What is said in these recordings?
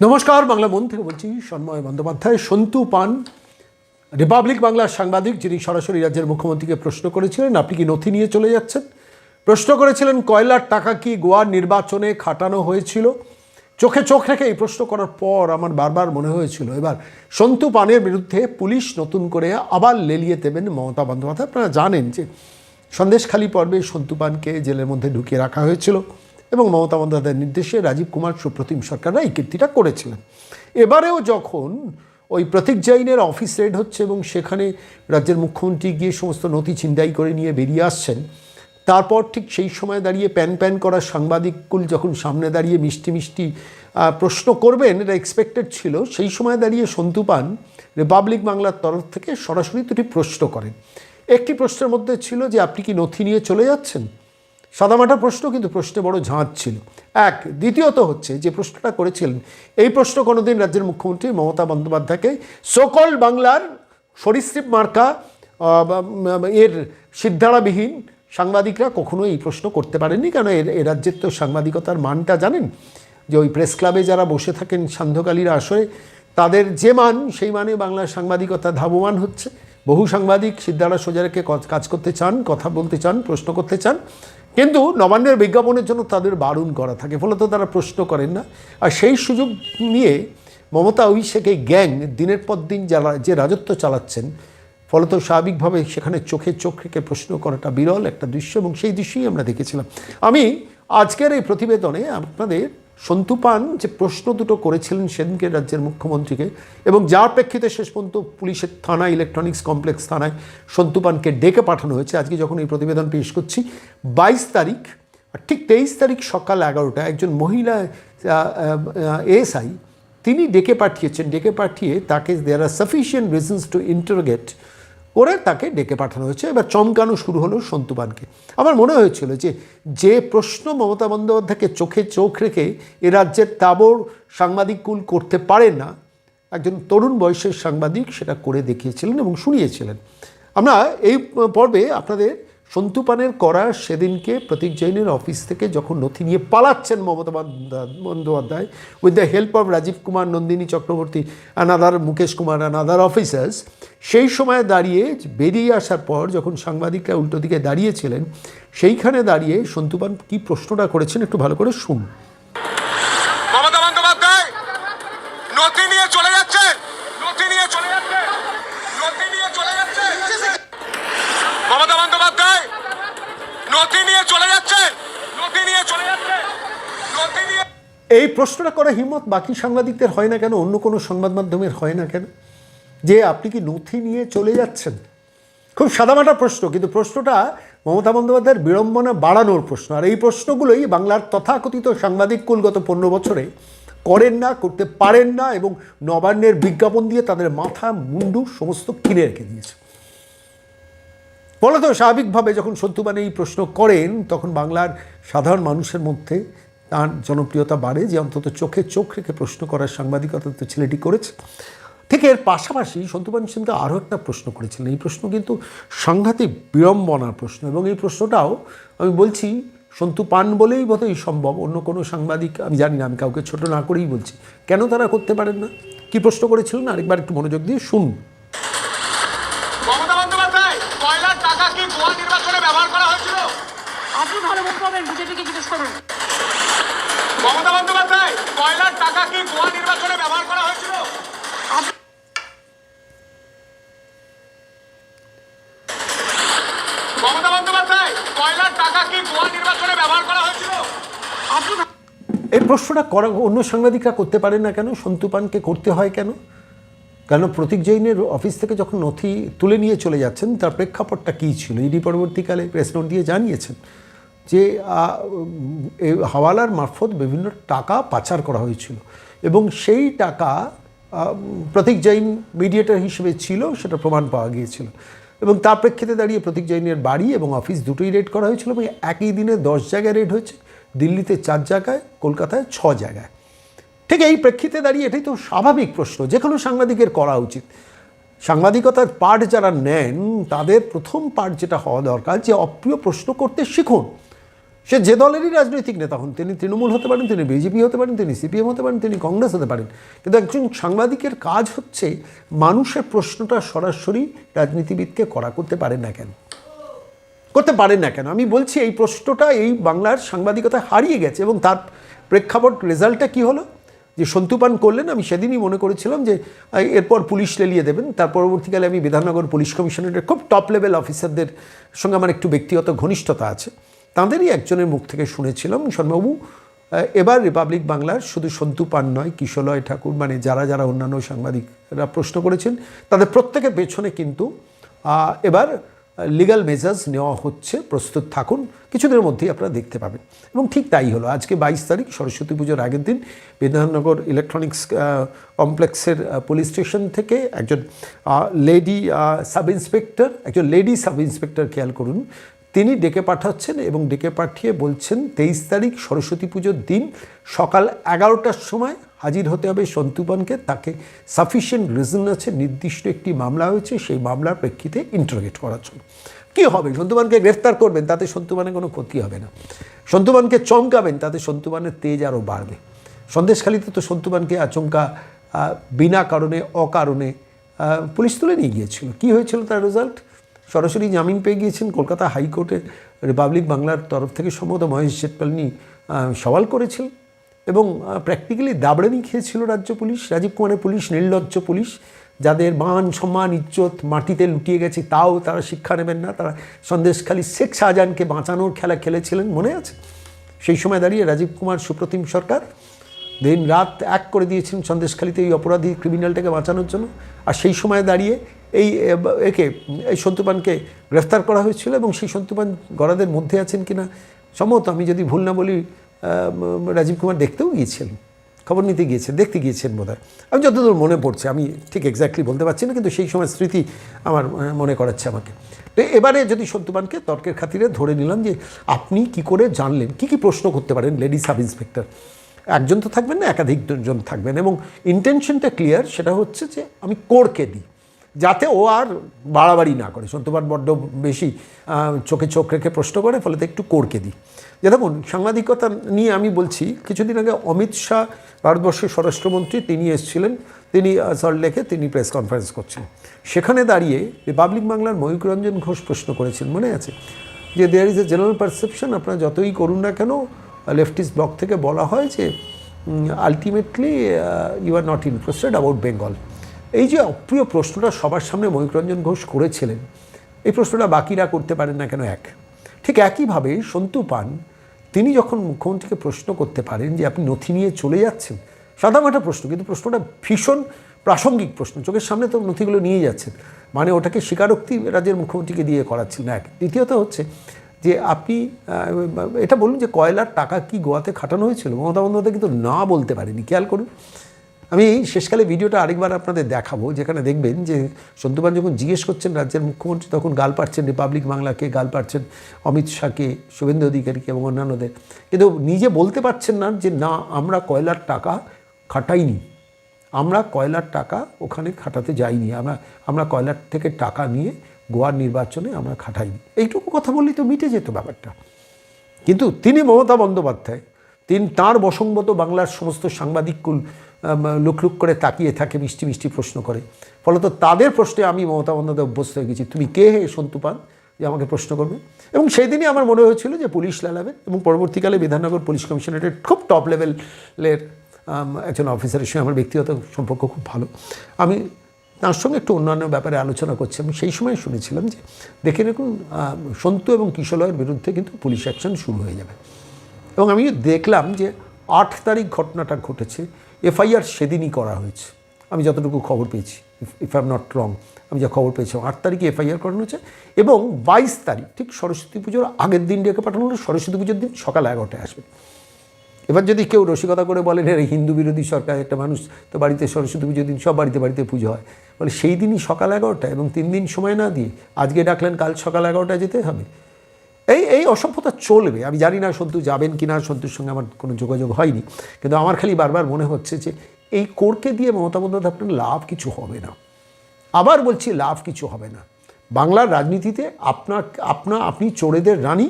নমস্কার, বাংলা মন থেকে বলছি সন্ময় বন্দ্যোপাধ্যায়। সন্তু পান রিপাবলিক বাংলার সাংবাদিক, যিনি সরাসরি রাজ্যের মুখ্যমন্ত্রীকে প্রশ্ন করেছিলেন, আপনি কি নথি নিয়ে চলে যাচ্ছেন? প্রশ্ন করেছিলেন, কয়লার টাকা কি গোয়ার নির্বাচনে খাটানো হয়েছিল? চোখে চোখ রেখে এই প্রশ্ন করার পর আমার বারবার মনে হয়েছিল। এবার সন্তু পানের বিরুদ্ধে পুলিশ নতুন করে আবার লেলিয়ে দেবেন মমতা বন্দ্যোপাধ্যায়। আপনারা জানেন যে সন্দেশখালী পর্বে সন্তু পানকে জেলের মধ্যে ঢুকিয়ে রাখা হয়েছিল। এবং মমতা বন্দ্যোপাধ্যায়ের নির্দেশে রাজীব কুমার সুপ্রতিম সরকাররা এই কীর্তিটা করেছিলেন। এবারেও যখন ওই প্রতীক জৈনের অফিস রেড হচ্ছে এবং সেখানে রাজ্যের মুখ্যমন্ত্রী গিয়ে সমস্ত নথি ছিনতাই করে নিয়ে বেরিয়ে আসছেন, তারপর ঠিক সেই সময় দাঁড়িয়ে প্যান প্যান করা সাংবাদিককুল যখন সামনে দাঁড়িয়ে মিষ্টি মিষ্টি প্রশ্ন করবেন, এটা এক্সপেক্টেড ছিল, সেই সময় দাঁড়িয়ে সন্তু পান রিপাবলিক বাংলার তরফ থেকে সরাসরি দুটি প্রশ্ন করেন। একটি প্রশ্নের মধ্যে ছিল যে, আপনি কি নথি নিয়ে চলে যাচ্ছেন? সাদামাটা প্রশ্ন কিন্তু প্রশ্নে বড় ঝাঁজ ছিল। এক, দ্বিতীয়ত হচ্ছে যে প্রশ্নটা করেছিলেন, এই প্রশ্ন কোনোদিন রাজ্যের মুখ্যমন্ত্রী মমতা বন্দ্যোপাধ্যায়কে সকল বাংলার সরীসৃপ মার্কা এর সিদ্ধারাবিহীন সাংবাদিকরা কখনো এই প্রশ্ন করতে পারেননি। কেন এর, এ রাজ্যের তো সাংবাদিকতার মানটা জানেন? যে ওই প্রেস ক্লাবে যারা বসে থাকেন সান্ধ্যকালীর আসরে, তাদের যে মান, সেই মানে বাংলার সাংবাদিকতা ধাবমান হচ্ছে। বহু সাংবাদিক সিদ্ধারা সোজারেকে কাজ করতে চান, কথা বলতে চান, প্রশ্ন করতে চান। কিন্তু নবান্নের বিজ্ঞাপনের জন্য তাদের বারণ করা থাকে ফলত তারা প্রশ্ন করেন না। আর সেই সুযোগ নিয়ে মমতা অভিষেকে গ্যাং দিনের পর দিন যারা যে রাজত্ব চালাচ্ছেন ফলত স্বাভাবিকভাবে সেখানে চোখে চোখ রেখে প্রশ্ন করাটা বিরল একটা দৃশ্য এবং সেই দৃশ্যই আমরা দেখেছিলাম। আমি আজকের এই প্রতিবেদনে আপনাদের সন্তু পান যে প্রশ্ন দুটো করেছিলেন সেদিনকে রাজ্যের মুখ্যমন্ত্রীকে এবং যার প্রেক্ষিতে শেষ পর্যন্ত পুলিশের থানা ইলেকট্রনিক্স কমপ্লেক্স থানায় সন্তু পানকে ডেকে পাঠানো হয়েছে। আজকে যখন এই প্রতিবেদন পেশ করছি, বাইশ তারিখ ঠিক তেইশ তারিখ সকাল এগারোটা একজন মহিলা এএসআই তিনি ডেকে পাঠিয়েছেন। ডেকে পাঠিয়ে তাকে there are sufficient reasons to interrogate করে তাকে ডেকে পাঠানো হয়েছে। এবার চমকানো শুরু হলো সন্তুবানকে আমার মনে হয়েছিল যে যে প্রশ্ন মমতা বন্দ্যোপাধ্যায়কে চোখে চোখ রেখে এ রাজ্যের তাবর সাংবাদিক কুল করতে পারে না, একজন তরুণ বয়সের সাংবাদিক সেটা করে দেখিয়েছিলেন এবং শুনিয়েছিলেন। আমরা এই পর্বে আপনাদের সন্তুপানের করা সেদিনকে প্রতীক জৈনের অফিস থেকে যখন নথি নিয়ে পালাচ্ছেন Mamata Bandyopadhyay- with the help of Rajiv Kumar, Nandini Chakraborty other Mukesh Kumar other officers সেই সময় দাঁড়িয়ে বেরিয়ে আসার পর যখন সাংবাদিকরা উল্টো দিকে দাঁড়িয়েছিলেন, সেইখানে দাঁড়িয়ে সন্তুপান কি প্রশ্নটা করেছেন একটু ভালো করে শুনুন মমতা বন্দ্যোপাধ্যায় নথি নিয়ে চলে যাচ্ছে নথি নিয়ে চলে যাচ্ছে নথি নিয়ে চলে যাচ্ছে মমতা বন্দ্যোপাধ্যায় নথি নিয়ে চলে যাচ্ছে নথি নিয়ে চলে যাচ্ছে নথি নিয়ে এই প্রশ্নটা করা হিম্মত বাকি সাংবাদিকদের হয় না কেন? অন্য কোনো সংবাদ মাধ্যমের হয় না কেন? যে আপনি কি নথি নিয়ে চলে যাচ্ছেন? খুব সাদামাটা প্রশ্ন, কিন্তু প্রশ্নটা মমতা বন্দ্যোপাধ্যায়ের বিড়ম্বনা বাড়ানোর প্রশ্ন। আর এই প্রশ্নগুলোই বাংলার তথাকথিত সাংবাদিক কুল গত পনেরো বছরে করেন না, করতে পারেন না এবং নবান্নের বিজ্ঞাপন দিয়ে তাদের মাথা, মুন্ডু সমস্ত কিনে রেখে দিয়েছে। ফলত স্বাভাবিকভাবে যখন সত্যবান এই প্রশ্ন করেন, তখন বাংলার সাধারণ মানুষের মধ্যে তার জনপ্রিয়তা বাড়ে যে অন্তত চোখে চোখ রেখে প্রশ্ন করার সাংবাদিকতা তো ছেলেটি করেছে। ঠিক এর পাশাপাশি সন্তুবান সিংকে আরও একটা প্রশ্ন করেছিলেন। এই প্রশ্ন কিন্তু সাংঘাতিক বিড়ম্বনার প্রশ্ন এবং এই প্রশ্নটাও আমি বলছি সন্তু পান বলেই বোধহয় সম্ভব অন্য কোনো সাংবাদিক আমি জানি না আমি কাউকে ছোট না করেই বলছি। কেন তারা করতে পারেন না? কি প্রশ্ন করেছিলেন আরেকবার একটু মনোযোগ দিয়ে শুনুন। মমতা বন্দ্যোপাধ্যায় কয়লার টাকা কি গোয়া নির্বাচনে ব্যবহার করা হয়েছিল? আপনি ভালো বলতে পারবেন বিজেপিকে জিজ্ঞেস করুন। মমতা বন্দ্যোপাধ্যায়, কয়লার টাকা কি গোয়া নির্বাচনে ব্যবহার করা হয়েছিল? এই প্রশ্নটা করা অন্য সাংবাদিকরা করতে পারে না কেন? সন্তুপানকে করতে হয় কেন? কেন প্রতীক জৈনের অফিস থেকে যখন নথি তুলে নিয়ে চলে যাচ্ছেন, তার প্রেক্ষাপটটা কী ছিল? ইডি পরবর্তীকালে প্রেস নোট দিয়ে জানিয়েছেন। যে হাওয়ালার মারফত বিভিন্ন টাকা পাচার করা হয়েছিল। এবং সেই টাকা প্রতীক জৈন মিডিয়েটার হিসেবে ছিল, সেটা প্রমাণ পাওয়া গিয়েছিল। এবং তার প্রেক্ষিতে দাঁড়িয়ে প্রতীক জৈনের বাড়ি এবং অফিস দুটোই রেড করা হয়েছিল এবং একই দিনে দশ জায়গায় রেড হয়েছে। দিল্লিতে চার জায়গায়, কলকাতায় ছ জায়গায়। ঠিক এই প্রেক্ষিতে দাঁড়িয়ে এটাই তো স্বাভাবিক প্রশ্ন, যে কোনো সাংবাদিকের করা উচিত। সাংবাদিকতার পাঠ যারা নেন, তাদের প্রথম পাঠ যেটা হওয়া দরকার, যে অপ্রিয় প্রশ্ন করতে শিখুন। সে যে দলেরই রাজনৈতিক নেতা হন, তিনি তৃণমূল হতে পারেন, তিনি বিজেপি হতে পারেন, তিনি সিপিএম হতে পারেন, তিনি কংগ্রেস হতে পারেন। কিন্তু একজন সাংবাদিকের কাজ হচ্ছে মানুষের প্রশ্নটা সরাসরি রাজনীতিবিদকে করা, করতে পারেন না কেন? করতে পারেন না কেন? আমি বলছি এই প্রশ্নটা এই বাংলার সাংবাদিকতা হারিয়ে গেছে এবং তার প্রেক্ষাপট রেজাল্টটা কি হলো? যে সন্তুপান করলেন, আমি সেদিনই মনে করেছিলাম যে এরপর পুলিশ লেলিয়ে দেবেন, তার পরবর্তীকালে আমি বিধাননগর পুলিশ কমিশনারের খুব টপ লেভেল অফিসারদের সঙ্গে আমার একটু ব্যক্তিগত ঘনিষ্ঠতা আছে। তাঁদেরই একজনের মুখ থেকে শুনেছিলাম শর্মাবাবু আহ, এবার রিপাবলিক বাংলার শুধু সন্তু পান নয় কিশলয় ঠাকুর মানে যারা যারা অন্যান্য সাংবাদিকরা প্রশ্ন করেছেন তাদের প্রত্যেকের পেছনে কিন্তু এবার লিগ্যাল মেজার্স নেওয়া হচ্ছে প্রস্তুত থাকুন কিছুদিনের মধ্যেই আপনারা দেখতে পাবেন। এবং ঠিক তাই হলো আজকে বাইশ তারিখ সরস্বতী পুজোর আগের দিন বিধাননগর ইলেকট্রনিক্স কমপ্লেক্সের পুলিশ স্টেশন থেকে একজন লেডি সাব ইন্সপেক্টর একজন লেডি সাব ইন্সপেক্টর খেয়াল করুন তিনি ডেকে পাঠাচ্ছেন এবং ডেকে পাঠিয়ে বলছেন, তেইশ তারিখ সরস্বতী পুজোর দিন, সকাল এগারোটার সময় হাজির হতে হবে সন্তুপানকে। তাকে সাফিসিয়েন্ট রিজন আছে, নির্দিষ্ট একটি মামলা হয়েছে, সেই মামলার প্রেক্ষিতে ইন্টারোগেট করার জন্য। কী হবে? সন্তুবানকে গ্রেফতার করবেন, তাতে সন্তুবানের কোনো ক্ষতি হবে না। সন্তুবানকে চমকাবেন, তাতে সন্তুবানের তেজ আরও বাড়বে। সন্দেশখালিতে তো সন্তুবানকে আচমকা বিনা কারণে, অকারণে পুলিশ তুলে নিয়ে গিয়েছিল। কী হয়েছিল তার রেজাল্ট সরাসরি জামিন পেয়ে গিয়েছেন কলকাতা হাইকোর্টে রিপাবলিক বাংলার তরফ থেকে সম্ভবত মহেশ জেটপালনি সওয়াল করেছিল এবং প্র্যাকটিক্যালি দাবড়ানি খেয়েছিল রাজ্য পুলিশ, রাজীব কুমারের পুলিশ, নির্লজ্জ পুলিশ, যাদের মান, সম্মান, ইজ্জত মাটিতে লুটিয়ে গেছে, তাও তারা শিক্ষা নেবেন না, তারা সন্দেশখালী শেখ শাহজাহানকে বাঁচানোর খেলা খেলেছিলেন, মনে আছে? সেই সময় দাঁড়িয়ে রাজীব কুমার সুপ্রতিম সরকার দিন রাত এক করে দিয়েছেন সন্দেশখালীতে এই অপরাধী ক্রিমিনালটাকে বাঁচানোর জন্য। আর সেই সময় দাঁড়িয়ে এই একে, এই সন্তুপানকে গ্রেফতার করা হয়েছিল এবং সেই সন্তুপান গড়াদের মধ্যে আছেন কিনা সম্ভবত আমি যদি ভুল না বলি রাজীব কুমার দেখতেও গিয়েছিলেন খবর নিতে গিয়েছেন দেখতে গিয়েছেন বোধ আমি যতদূর মনে পড়ছে, আমি ঠিক এক্স্যাক্টলি বলতে পারছি না, কিন্তু সেই সময় স্মৃতি আমার মনে করাচ্ছে আমাকে। তো এবারে যদি সন্তুপানকে তর্কের খাতিরে ধরে নিলাম যে আপনি কি করে জানলেন, কি কি প্রশ্ন করতে পারেন লেডি সাব ইন্সপেক্টর একজন তো থাকবেন না, একাধিক জন থাকবেন এবং ইন্টেনশনটা ক্লিয়ার সেটা হচ্ছে যে আমি কোরকে দিই, যাতে ও আর বাড়াবাড়ি না করে। সত্যবান বড্ড বেশি চোখে চোখ রেখে প্রশ্ন করে, ফলে তো একটু কোরকে দিই। যে দেখুন, সাংবাদিকতা নিয়ে আমি বলছি, কিছুদিন আগে অমিত শাহ, ভারতবর্ষের স্বরাষ্ট্রমন্ত্রী, তিনি এসেছিলেন, তিনি সল্ট লেকে তিনি প্রেস কনফারেন্স করছিলেন। সেখানে দাঁড়িয়ে রিপাবলিক বাংলার ময়ূক রঞ্জন ঘোষ প্রশ্ন করেছেন মনে আছে? যে there is a general perception আপনারা যতই করুন না কেন লেফটিস্ট ব্লক থেকে বলা হয় যে ultimately you are not interested about Bengal এই যে অপ্রিয় প্রশ্নটা সবার সামনে ময়ূররঞ্জন ঘোষ করেছিলেন, এই প্রশ্নটা বাকিরা করতে পারেন না কেন এক? ঠিক একইভাবে সন্তু পান, তিনি যখন মুখ্যমন্ত্রীকে প্রশ্ন করতে পারেন যে আপনি নথি নিয়ে চলে যাচ্ছেন, সাদামাটা প্রশ্ন, কিন্তু প্রশ্নটা ভীষণ প্রাসঙ্গিক প্রশ্ন, চোখের সামনে তো নথিগুলো নিয়ে যাচ্ছেন মানে ওটাকে স্বীকারোক্তি রাজ্যের মুখ্যমন্ত্রীকে দিয়ে করাচ্ছিলেন এক। দ্বিতীয়ত হচ্ছে যে আপনি এটা বলুন যে কয়লার টাকা কি গোয়াতে খাটানো হয়েছিল? মমতা বন্দ্যোপাধ্যায় কিন্তু না বলতে পারেনি, খেয়াল করুন। আমি শেষকালে ভিডিওটা আরেকবার আপনাদের দেখাবো, যেখানে দেখবেন যে সন্তুবান যখন জিজ্ঞেস করছেন রাজ্যের মুখ্যমন্ত্রী, তখন গাল পাচ্ছেন রিপাবলিক বাংলাকে গাল পাচ্ছেন অমিত শাহকে শুভেন্দু অধিকারীকে এবং অন্যান্যদের। কিন্তু নিজে বলতে পারছেন না যে না, আমরা কয়লার টাকা খাটাইনি। আমরা কয়লার টাকা ওখানে খাটাতে যাইনি। আমরা আমরা কয়লার থেকে টাকা নিয়ে গোয়ার নির্বাচনে আমরা খাটাইনি এইটুকু কথা বললেই তো মিটে যেত ব্যাপারটা। কিন্তু তিনি মমতা বন্দ্যোপাধ্যায়, তিনি তাঁর বসংগত বাংলার সমস্ত সাংবাদিককুল লুক লুক করে তাকিয়ে থাকে, মিষ্টি মিষ্টি প্রশ্ন করে। ফলত তাদের প্রশ্নে আমি মমতা বন্দ্যোপাধ্যায় অভ্যস্ত হয়ে গেছি। তুমি কে হে সন্তু পান যে আমাকে প্রশ্ন করবে। এবং সেই দিনই আমার মনে হয়েছিল যে পুলিশ লালাবে এবং পরবর্তীকালে বিধাননগর পুলিশ কমিশনারেটের খুব টপ লেভেলের একজন অফিসারের সঙ্গে আমার ব্যক্তিগত সম্পর্ক খুব ভালো। আমি তার সঙ্গে একটু অন্যান্য ব্যাপারে আলোচনা করছে। আমি সেই সময় শুনেছিলাম যে, দেখে দেখুন সন্তু এবং কিশলয়ের বিরুদ্ধে কিন্তু পুলিশ অ্যাকশন শুরু হয়ে যাবে। এবং আমি দেখলাম যে, আট তারিখ ঘটনাটা ঘটেছে। এফআইআর সেদিনই করা হয়েছে। আমি যতটুকু খবর পেয়েছি if I am not wrong, আমি যা খবর পেয়েছি, আট তারিখে এফআইআর করানো হয়েছে এবং বাইশ তারিখ, ঠিক সরস্বতী পুজোর আগের দিন ডেকে পাঠানো হলো, সরস্বতী পুজোর দিন সকাল এগারোটায় আসবে। এবার যদি কেউ রসিকতা করে বলেন, এর, হিন্দু বিরোধী সরকার, একটা মানুষ তো বাড়িতে সরস্বতী পুজোর দিন সব বাড়িতে বাড়িতে পুজো হয়। বলে, সেই দিনই সকাল এগারোটা এবং তিন দিন সময় না দিয়ে আজকে ডাকলেন, কাল সকাল এগারোটায় যেতে হবে। এই এই অসভ্যতা চলবে। আমি জানি না সন্তু যাবেন কি না, সন্তুর সঙ্গে আমার কোনো যোগাযোগ হয়নি। কিন্তু আমার খালি বারবার মনে হচ্ছে যে, এই কোরকে দিয়ে মমতা বন্দ্যোপাধ্যায় লাভ কিছু হবে না। আবার বলছি, লাভ কিছু হবে না। বাংলার রাজনীতিতে আপনার আপনা, আপনি চোরেদের রানী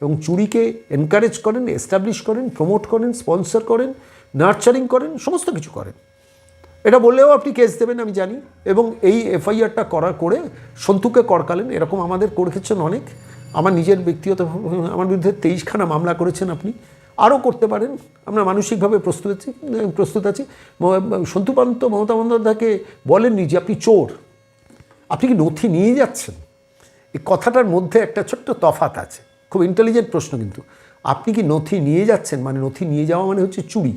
এবং চুরিকে এনকারেজ করেন এস্টাবলিশ করেন প্রমোট করেন স্পন্সর করেন নার্চারিং করেন, সমস্ত কিছু করেন। এটা বললেও আপনি কেস দেবেন, আমি জানি। এবং এই এফআইআরটা করার করে সন্তুকে করকালেন এরকম আমাদের করেছেন অনেক। আমার নিজের ব্যক্তিগত, আমার বিরুদ্ধে তেইশখানা মামলা করেছেন আপনি। আরও করতে পারেন, আমরা মানসিকভাবে প্রস্তুত আছি প্রস্তুত আছি। সন্তুপান্ত মমতা বন্দ্যোপাধ্যায়কে বলেননি যে আপনি চোর। আপনি কি নথি নিয়ে যাচ্ছেন? এই কথাটার মধ্যে একটা ছোট্ট তফাত আছে। খুব ইন্টেলিজেন্ট প্রশ্ন কিন্তু। আপনি কি নথি নিয়ে যাচ্ছেন? মানে নথি নিয়ে যাওয়া মানে হচ্ছে চুরি।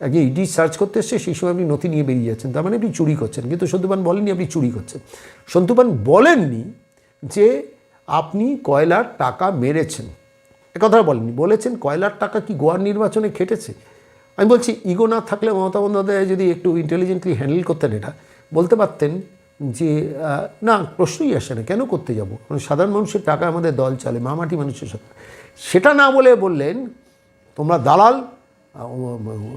আগে ইডি সার্চ করতে এসছে, সেই সময় আপনি নথি নিয়ে বেরিয়ে যাচ্ছেন। তার মানে আপনি চুরি করছেন। কিন্তু সন্তুপান বলেননি, আপনি চুরি করছেন। সন্তুপান বলেননি যে আপনি কয়লার টাকা মেরেছেন। একথা কথা বলেননি। বলেছেন, কয়লার টাকা কি গোয়ার নির্বাচনে খেটেছে? আমি বলছি, ইগো না থাকলে মমতা বন্দ্যোপাধ্যায় যদি একটু ইন্টেলিজেন্টলি হ্যান্ডেল করতেন এটা, বলতে পারতেন যে না, প্রশ্নই আসে না। কেন করতে যাব? সাধারণ মানুষের টাকা আমাদের দল চলে, মামাটি মানুষের সাথে। সেটা না বলে বললেন, তোমরা দালাল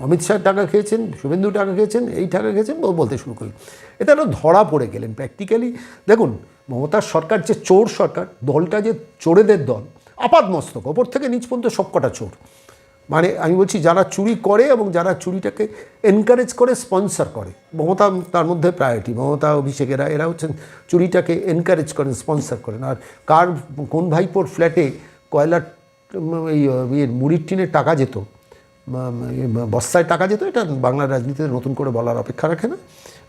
অমিত শাহ টাকা খেয়েছেন, শুভেন্দু টাকা খেয়েছেন, এই টাকা খেয়েছেন বলতে শুরু করলেন। এতে আরও ধরা পড়ে গেলেন প্র্যাকটিক্যালি দেখুন মমতার সরকার যে চোর সরকার, দলটা যে চোরেদের দল আপাদ মস্তক ওপর থেকে নিচ পর্যন্ত সবকটা চোর। মানে আমি বলছি যারা চুরি করে এবং যারা চুরিটাকে এনকারেজ করে স্পন্সর করে। মমতা তার মধ্যে প্রায়োরিটি মমতা অভিষেকেরা এরা হচ্ছেন চুরিটাকে এনকারেজ করেন স্পন্সর করেন। আর কার কোন ভাইপোর ফ্ল্যাটে কয়লার এই ইয়ের মুড়ির টিনের টাকা যেত ইয়ে, বস্তায় টাকা যেত এটা বাংলার রাজনীতিতে নতুন করে বলার অপেক্ষা রাখে না।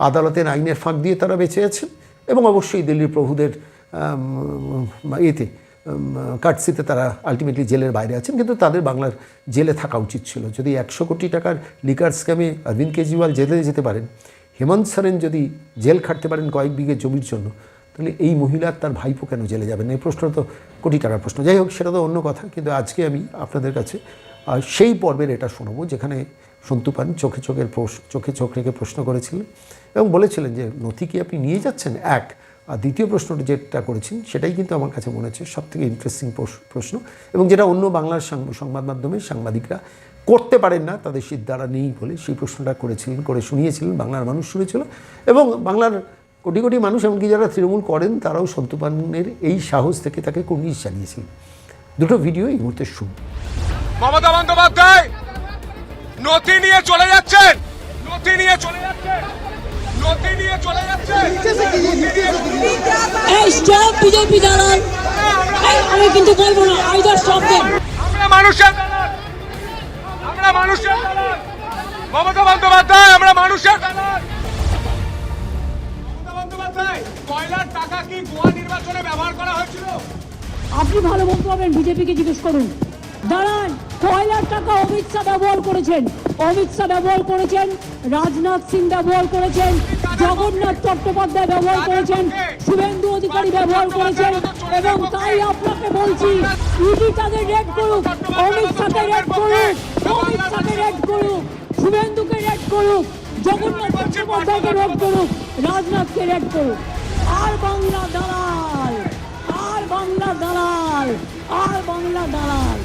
আদালতের আইনের ফাঁক দিয়ে তারা বেঁচে আছেন এবং অবশ্যই দিল্লির প্রভুদের এতে কাটসিতে তারা আলটিমেটলি জেলের বাইরে আছেন, কিন্তু তাদের বাংলার জেলে থাকা উচিত ছিল। যদি একশো কোটি টাকার লিকার স্ক্যামে অরবিন্দ কেজরিওয়াল জেলে যেতে পারেন, হেমন্ত সরেন যদি জেল খাটতে পারেন কয়েক বিঘে জমির জন্য, তাহলে এই মহিলার তার ভাইপো কেন জেলে যাবেন? এই প্রশ্ন তো কোটি টাকার প্রশ্ন। যাই হোক, সেটা তো অন্য কথা, কিন্তু আজকে আমি আপনাদের কাছে সেই পর্বের এটা শোনাবো, যেখানে সন্তু পান চোখে চোখের চোখে চোখ রেখে প্রশ্ন করেছিলেন এবং বলেছিলেন যে, নথি কি আপনি নিয়ে যাচ্ছেন? এক আর দ্বিতীয় প্রশ্নটা যেটা করেছেন, সেটাই কিন্তু আমার কাছে মনে হচ্ছে সব থেকে ইন্টারেস্টিং প্রশ্ন এবং যেটা অন্য বাংলার সংবাদ মাধ্যমে সাংবাদিকরা করতে পারেন না, তাদের দ্বারা নেই বলে সেই প্রশ্নটা করেছিলেন, করে শুনিয়েছিলেন, বাংলার মানুষ শুনেছিল এবং বাংলার কোটি কোটি মানুষ এমনকি যারা তৃণমূল করেন, তারাও সন্তুপানের এই সাহস থেকে তাকে কুর্নিশ জানিয়েছিলেন। দুটো ভিডিও এই মুহূর্তে শুন মমতা বন্দ্যোপাধ্যায়, নথি নিয়ে চলে যাচ্ছেন! নথি নিয়ে চলে যাচ্ছেন! এই স্টপ বিজেপি দালাল এই, আমি কিন্তু বলব না স্টপ দেন আমরা মানুষের দালাল। আমরা মানুষের দালাল। মমতা বন্দ্যোপাধ্যায় আমরা মানুষের দালাল। মমতা বন্দ্যোপাধ্যায় কয়লার টাকা কি গোয়া নির্বাচনে ব্যবহার করা হয়েছিল? আপনি ভালো বলতে পারবেন বিজেপিকে জিজ্ঞেস করুন। দাঁড়ান। কয়লার টাকা অমিত শাহ ব্যবহার করেছেন। অমিত শাহ ব্যবহার করেছেন, রাজনাথ সিং ব্যবহার করেছেন, জগন্নাথ চট্টোপাধ্যায় ব্যবহার করেছেন, শুভেন্দু অধিকারী ব্যবহার করেছেন এবং তাই আপনাকে বলছি ইডি তাদের রেড করুক, অমিত শাহকে রেড করুক, অমিত শাহকে রেড করুক, শুভেন্দুকে রেড করুক, জগন্নাথ চট্টোপাধ্যায়কে রেড করুক, রাজনাথকে রেড করুক। আর বাংলা দালাল, আর বাংলা দালাল, আর বাংলা দালাল।